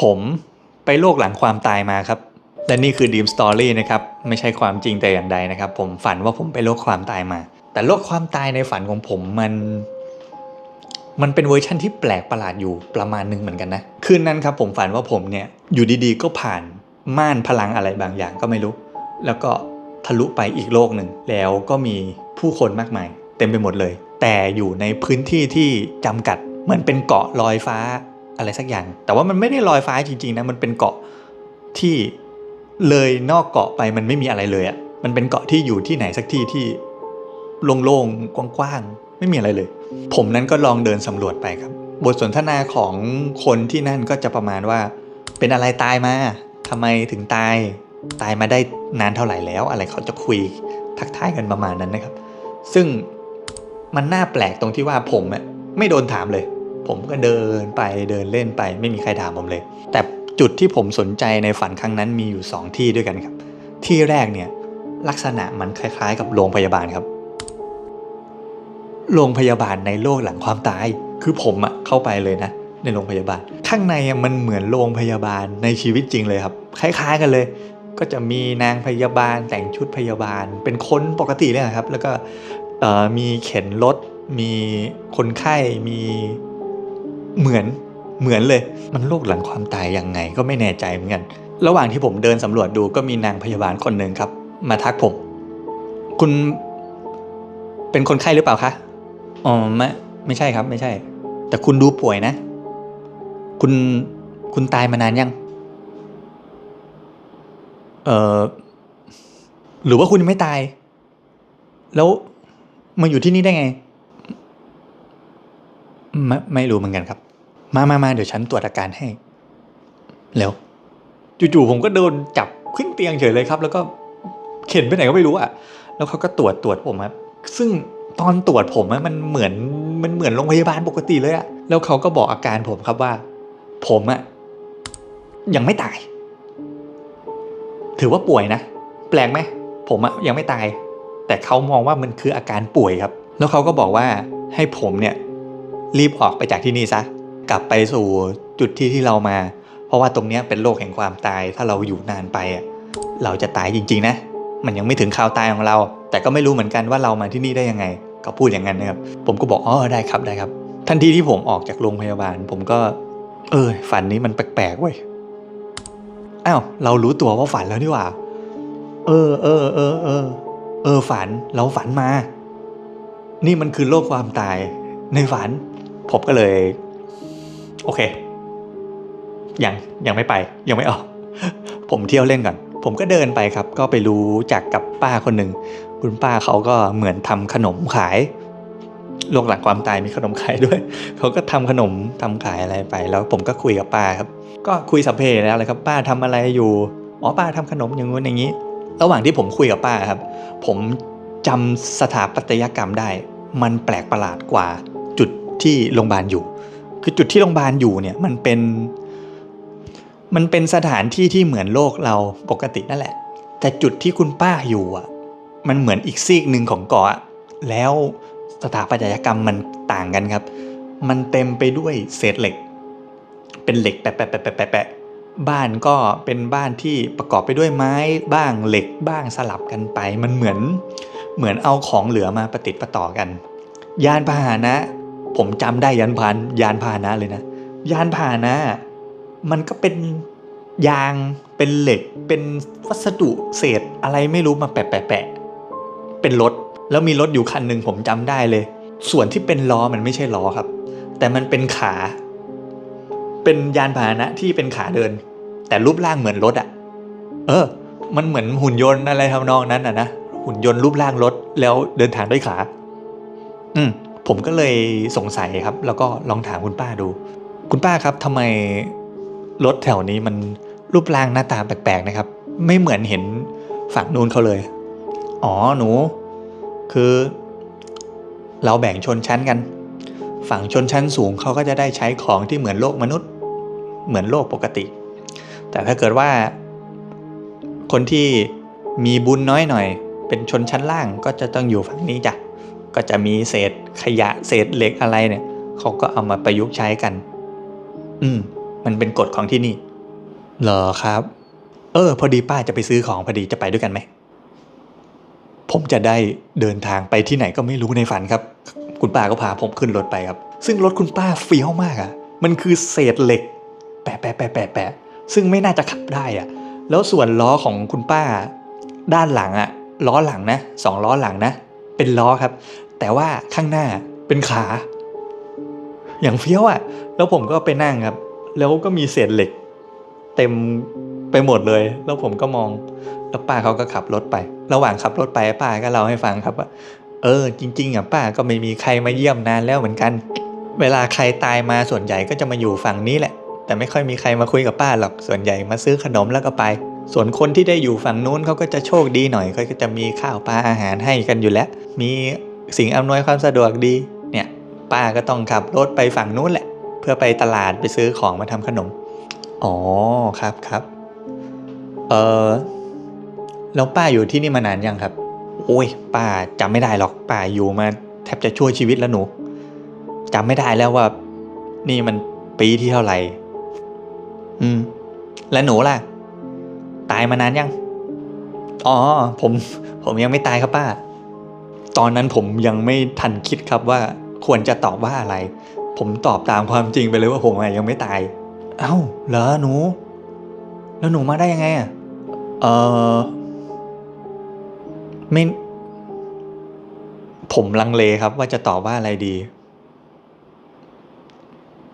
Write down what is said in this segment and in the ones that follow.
ผมไปโลกหลังความตายมาครับ และนี่คือดีมสตอรี่นะครับ ไม่ใช่ความจริงแต่อย่างใดนะครับ ผมฝันว่าผมไปโลกความตายมา แต่โลกความตายในฝันของผมมัน มันเป็นเวอร์ชั่นที่แปลกประหลาดอยู่ประมาณหนึงเหมือนกันนะ คืนนั้นครับผมฝันว่าผมเนี่ยอยู่ดีๆ ก็ผ่านม่านพลังอะไรบางอย่างก็ไม่รู้ แล้วก็ทะลุไปอีกโลกหนึ่ง แล้วก็มีผู้คนมากมาย เต็มไปหมดเลย แต่อยู่ในพื้นที่ที่จำกัด เหมือนเป็นเกาะลอยฟ้า อะไรสักอย่าง แต่ว่ามันไม่ได้ลอยฟ้าจริงๆนะมันเป็นเกาะที่เลยนอกเกาะไปมันไม่มีอะไรเลยอะ่ะมันเป็นเกาะที่อยู่ที่ไหนสักที่ที่โล่งๆกว้างๆไม่มีอะไรเลย ผมนั้นก็ลองเดินสำรวจไปครับ บทสนทนาของคนที่นั่นก็จะประมาณว่า เป็นอะไรตายมาทำไมถึงตายตายมาได้นานเท่าไหร่แล้ว อะไรเขาจะคุยทักทายกันประมาณนั้นนะครับ ซึ่งมันน่าแปลกตรงที่ว่าผมอะไม่โดนถามเลย ผมก็เดินไปเดินเล่นไป ไม่มีใครถามผมเลย แต่จุดที่ผมสนใจในฝันครั้งนั้นมีอยู่ 2 ที่ด้วยกันครับ ที่แรกเนี่ยลักษณะมันคล้ายๆ กับโรงพยาบาลครับ โรงพยาบาลในโลกหลังความตาย คือผมอะเข้าไปเลยนะ ในโรงพยาบาล ข้างในมันเหมือนโรงพยาบาลในชีวิตจริงเลยครับ คล้ายๆกันเลย ก็จะมีนางพยาบาลแต่งชุดพยาบาล เป็นคนปกติเลยครับ แล้วก็มีเข็นรถมีคนไข้มี เหมือนเหมือนเลย มันโลกหลังความตายยังไงก็ไม่แน่ใจเหมือนกัน ระหว่างที่ผมเดินสำรวจดูก็มีนางพยาบาลคนหนึ่งครับ มาทักผม คุณ เป็นคนไข้หรือเปล่าคะอ๋อไม่ไม่ใช่ครับ ไม่ใช่ แต่คุณดูป่วยนะ คุณคุณตายมานานยัง เออหรือว่าคุณยังไม่ตาย แล้วมาอยู่ที่นี่ได้ไง ไม่ไม่รู้เหมือนกันครับ มามามาเดี๋ยวฉันตรวจอาการให้แล้วจู่ๆผมก็โดนจับขึ้นเตียงเฉยเลยครับ แล้วก็เข็นไปไหนก็ไม่รู้อะแล้วเขาก็ตรวจตรวจผมครับซึ่งตอนตรวจผมมันเหมือนมันเหมือนโรงพยาบาลปกติเลยอะแล้วเขาก็บอกอาการผมครับว่า ผมอะยังไม่ตาย ถือว่าป่วยนะ แปลกไหมผมอะยังไม่ตาย แต่เขามองว่ามันคืออาการป่วยครับ แล้วเขาก็บอกว่าให้ผมเนี่ย รีบออกไปจากที่นี่ซะ กลับไปสู่จุดที่ที่เรามา เพราะว่าตรงนี้เป็นโลกแห่งความตาย ถ้าเราอยู่นานไปอะเราจะตายจริง ๆ นะ มันยังไม่ถึงข่าวตายของเรา แต่ก็ไม่รู้เหมือนกันว่าเรามาที่นี่ได้ยังไง ก็พูดอย่างนั้นนะครับ ผมก็บอกอ๋อได้ครับได้ครับ ทันทีที่ผมออกจากโรงพยาบาล ผมก็ เออฝันนี้มันแปลกๆเว้ยอ้าวเรารู้ตัวว่าฝันแล้วนี่หว่า เออเออเออเออเออฝันเราฝันมา นี่มันคือโลกความตายในฝันผมก็เลย โอเค ยังยังไม่ไปยังไม่ออก ผมเที่ยวเล่นก่อน ผมก็เดินไปครับ ก็ไปรู้จักกับป้าคนหนึ่ง คุณป้าเขาก็เหมือนทำขนมขายโลกหลังความตายมีขนมขายด้วย เขาก็ทำขนมทำขายอะไรไป แล้วผมก็คุยกับป้าครับ ก็คุยสัพเพแล้วเลยครับ ป้าทำอะไรอยู่อ๋อป้าทำขนมอย่างงู้นอย่างนี้ ระหว่างที่ผมคุยกับป้าครับ ผมจำสถาปัตยกรรมได้ มันแปลกประหลาดกว่าจุดที่โรงพยาบาลอยู่ คือจุดที่โรงพยาบาลอยู่เนี่ยมันเป็น มันเป็นสถานที่ที่เหมือนโลกเราปกตินั่นแหละ แต่จุดที่คุณป้าอยู่อะ มันเหมือนอีกซีกหนึ่งของเกาะแล้วสถาปัตยกรรมมันต่างกันครับ มันเต็มไปด้วยเศษเหล็ก เป็นเหล็กแปะแปะแปะแปะแปะแปะบ้านก็เป็นบ้านที่ประกอบไปด้วยไม้บ้างเหล็กบ้างสลับกันไป มันเหมือนเหมือนเอาของเหลือมาประติดประต่อกัน ยานพาหนะ ผมจำได้ยานพานยานพาหนะเลยนะ ยานพาหนะ มันก็เป็นยางเป็นเหล็ก เป็นวัสดุเศษอะไรไม่รู้มาแปะแปะแปะเป็นรถแล้วมีรถอยู่คันหนึ่งผมจำได้เลย ส่วนที่เป็นล้อมันไม่ใช่ล้อครับ แต่มันเป็นขา เป็นยานพาหนะที่เป็นขาเดิน แต่รูปร่างเหมือนรถอะ่ะ เออ มันเหมือนหุ่นยนต์อะไรทำนองนั้นอะนะหุ่นยนต์รูปร่างรถแล้วเดินทางด้วยขา อืม ผมก็เลยสงสัยครับ แล้วก็ลองถามคุณป้าดู คุณป้าครับทำไมรถแถวนี้มันรูปร่างหน้าตาแปลกๆนะครับ ไม่เหมือนเห็นฝั่งนู้นเขาเลย อ๋อหนู คือ เราแบ่งชนชั้นกัน ฝั่งชนชั้นสูงเขาก็จะได้ใช้ของที่เหมือนโลกมนุษย์ เหมือนโลกปกติ แต่ถ้าเกิดว่า คนที่มีบุญน้อยหน่อย เป็นชนชั้นล่างก็จะต้องอยู่ฝั่งนี้จ้ะ ก็จะมีเศษขยะเศษเหล็กอะไรเนี่ยเขาก็เอามาประยุกต์ใช้กัน อืม มันเป็นกฎของที่นี่ เหรอครับ เออ พอดีป้าจะไปซื้อของพอดีจะไปด้วยกันไหม ผมจะได้เดินทางไปที่ไหนก็ไม่รู้ในฝันครับ คุณป้าก็พาผมขึ้นรถไปครับ ซึ่งรถคุณป้าเฟี้ยวมากอะ่ะ มันคือเศษเหล็ก แปะแปะแปะแปะแปะซึ่งไม่น่าจะขับได้อะ่ะ แล้วส่วนล้อของคุณป้า ด้านหลังอะ่ะ ล้อหลังนะสองล้อหลังนะ เป็นล้อครับ แต่ว่าข้างหน้าเป็นขา อย่างเฟี้ยวอะ่ะ แล้วผมก็ไปนั่งครับ แล้วก็มีเศษเหล็ก เต็มไปหมดเลย แล้วผมก็มอง แล้วป้าเขาก็ขับรถไป ระหว่างขับรถไปป้าก็เล่าให้ฟังครับว่า เออ จริง ๆอะป้าก็ไม่มีใครมาเยี่ยมนานแล้วเหมือนกัน เวลาใครตายมาส่วนใหญ่ก็จะมาอยู่ฝั่งนี้แหละ แต่ไม่ค่อยมีใครมาคุยกับป้าหรอก ส่วนใหญ่มาซื้อขนมแล้วก็ไป ส่วนคนที่ได้อยู่ฝั่งนู้นเขาก็จะโชคดีหน่อยเขาก็จะมีข้าวปลาอาหารให้กันอยู่แล้ว มี สิ่งอำนวยความสะดวกดี เนี่ยป้าก็ต้องขับรถไปฝั่งนู้นแหละ เพื่อไปตลาดไปซื้อของมาทำขนม อ๋อครับครับ เออแล้วป้าอยู่ที่นี่มานานยังครับ โอ้ย ป้าจำไม่ได้หรอกป้าอยู่มาแทบจะช่วยชีวิตแล้วหนูจำไม่ได้แล้วว่า นี่มันปีที่เท่าไหร่ อืม แล้วหนูล่ะ ตายมานานยัง อ๋อ ผม ผมยังไม่ตายครับป้า ตอนนั้นผมยังไม่ทันคิดครับว่าควรจะตอบว่าอะไร ผมตอบตามความจริงไปเลยว่าผมยังไม่ตาย เอ้าเหรอหนู แล้วหนูมาได้ยังไงอะเออไม่ ผมลังเลครับว่าจะตอบว่าอะไรดี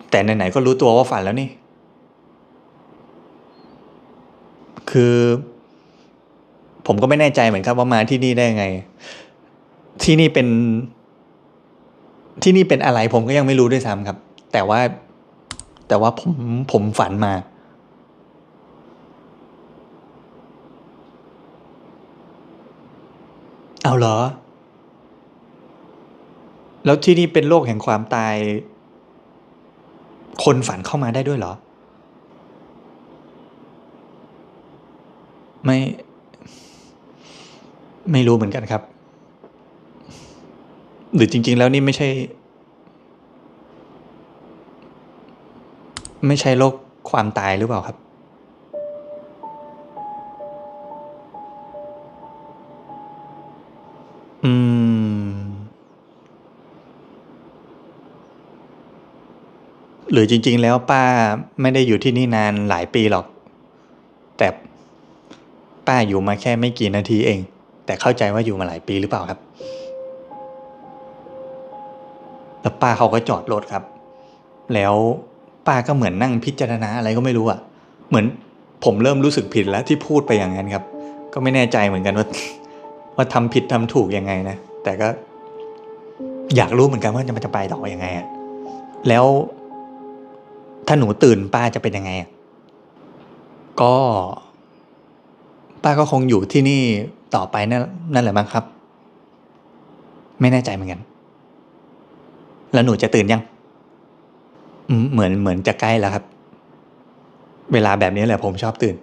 แต่ไหนๆก็รู้ตัวว่าฝันแล้วนี่ คือ ผมก็ไม่แน่ใจเหมือนครับว่ามาที่นี่ได้ยังไง ที่นี่เป็น ที่นี่เป็นอะไรผมก็ยังไม่รู้ด้วยซ้ำครับ แต่ว่าแต่ว่าผมผมฝันมา เอาเหรอ แล้วที่นี่เป็นโลกแห่งความตาย คนฝันเข้ามาได้ด้วยเหรอ ไม่ ไม่รู้เหมือนกันครับ หรือจริง ๆ แล้วนี่ไม่ใช่ ไม่ใช่โลกความตายหรือเปล่าครับ อืม หรือจริง ๆ แล้วป้าไม่ได้อยู่ที่นี่นานหลายปีหรอก แต่ป้าอยู่มาแค่ไม่กี่นาทีเอง แต่เข้าใจว่าอยู่มาหลายปีหรือเปล่าครับ แล้วป้าเขาก็จอดรถครับ แล้วป้าก็เหมือนนั่งพิจารณาอะไรก็ไม่รู้อะเหมือนผมเริ่มรู้สึกผิดแล้วที่พูดไปอย่างนั้นครับ ก็ไม่แน่ใจเหมือนกันว่าว่าทำผิดทำถูกยังไงนะ แต่ก็ อยากรู้เหมือนกันว่าจะมันจะไปต่อยังไงอะแล้วถ้าหนูตื่นป้าจะเป็นยังไงอะก็ ป้าก็คงอยู่ที่นี่ต่อไปนั่นนั่นแหละมั้งครับ ไม่แน่ใจเหมือนกัน แล้วหนูจะตื่นยัง เหมือนเหมือนจะใกล้แล้วครับ เวลาแบบนี้แหละผมชอบตื่น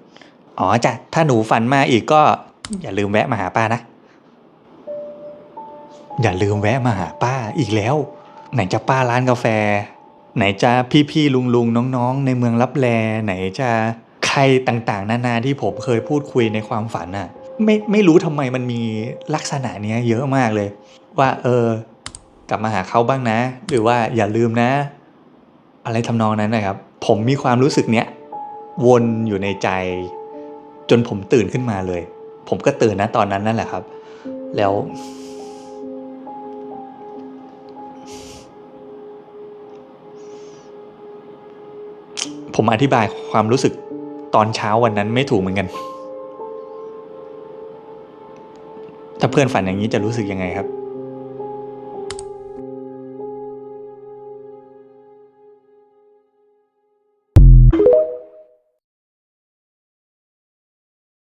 อ๋อจ้ะ ถ้าหนูฝันมาอีกก็ อย่าลืมแวะมาหาป้านะ อย่าลืมแวะมาหาป้าอีกแล้ว ไหนจะป้าร้านกาแฟ ไหนจะพี่ๆลุงๆน้องๆ ในเมืองรับแล ไหนจะใครต่างๆ นานาที่ผมเคยพูดคุยในความฝันน่ะ ไม่ไม่รู้ทำไมมันมีลักษณะเนี้ยเยอะมากเลย ว่าเออ กลับมาหาเขาบ้างนะ หรือว่าอย่าลืมนะ อะไรทำนองนั้นนะครับ ผมมีความรู้สึกเนี้ยวนอยู่ในใจ จนผมตื่นขึ้นมาเลย ผมก็ตื่นนะตอนนั้นนั่นแหละครับ แล้ว ผมอธิบายความรู้สึกตอนเช้าวันนั้นไม่ถูกเหมือนกัน ถ้าเพื่อนฝันอย่างนี้จะรู้สึกยังไงครับ